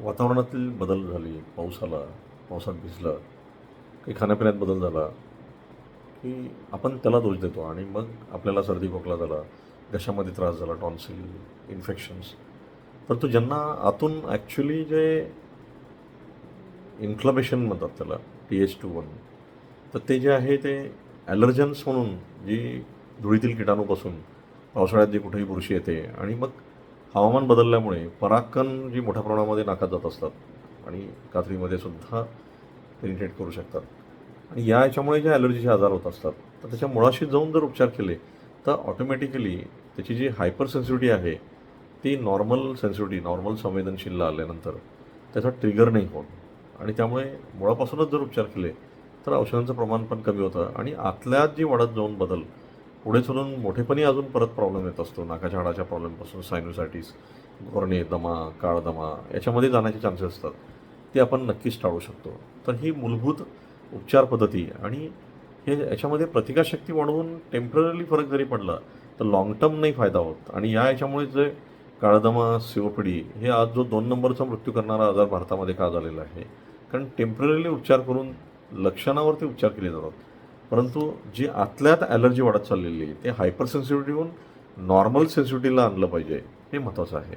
वातावरणातील बदल झाले पाऊस आला पावसात भिजलं काही खाण्यापिण्यात बदल झाला की आपण त्याला दोष देतो आणि मग आपल्याला सर्दी खोकला झाला घशामध्ये त्रास झाला टॉन्सिल इन्फेक्शन्स. परंतु ज्यांना आतून ॲक्च्युली जे इन्फ्लमेशन म्हणतात त्याला टी एच टू वन तर ते जे आहे ते ॲलर्जन्स म्हणून जी धुळीतील किटाणूपासून पावसाळ्यात जी कुठेही बुरशी येते आणि मग हवामान बदलल्यामुळे परागकण जी मोठ्या प्रमाणामध्ये नाकात जात असतात आणि कात्रीमध्ये सुद्धा इरिटेट करू शकतात. आणि या याच्यामुळे जे ॲलर्जीचे आजार होत असतात तर त्याच्या मुळाशी जाऊन जर उपचार केले तर ऑटोमॅटिकली त्याची जी हायपर सेन्सिटिव्हिटी आहे ती नॉर्मल सेन्सिटिव्हिटी नॉर्मल संवेदनशीलला आल्यानंतर त्याचा ट्रिगर नाही होत. आणि त्यामुळे मुळापासूनच जर उपचार केले तर औषधांचं प्रमाण पण कमी होतं आणि आतल्यात जी वाढत जाऊन बदल पुढे चलून मोठेपणी अजून परत प्रॉब्लेम येत असतो. नाकाच्या हाडाच्या प्रॉब्लेमपासून सायनोसायटीस घोरणे दमा काळ दमा याच्यामध्ये जाण्याचे चान्सेस असतात. ते आपण नक्कीच टाळू शकतो. तर ही मूलभूत उपचार पद्धती आणि हे याच्यामध्ये प्रतिकारशक्ती वाढवून टेंपररी फरक जरी पडला तर लॉंग टर्म नाही फायदा होत. आणि या याच्यामुळे जे काळदमा सीओपीडी हे आज जो दोन नंबरचा मृत्यू करणारा आजार भारतामध्ये का झालेला आहे? कारण टेम्पररीली उपचार करून लक्षणावरती उपचार केले जातात. परंतु जी आतल्यात ॲलर्जी वाढत चाललेली आहे ते हायपर सेन्सिटिव्हिटीहून नॉर्मल सेन्सिटिव्हला आणलं पाहिजे हे महत्त्वाचं आहे.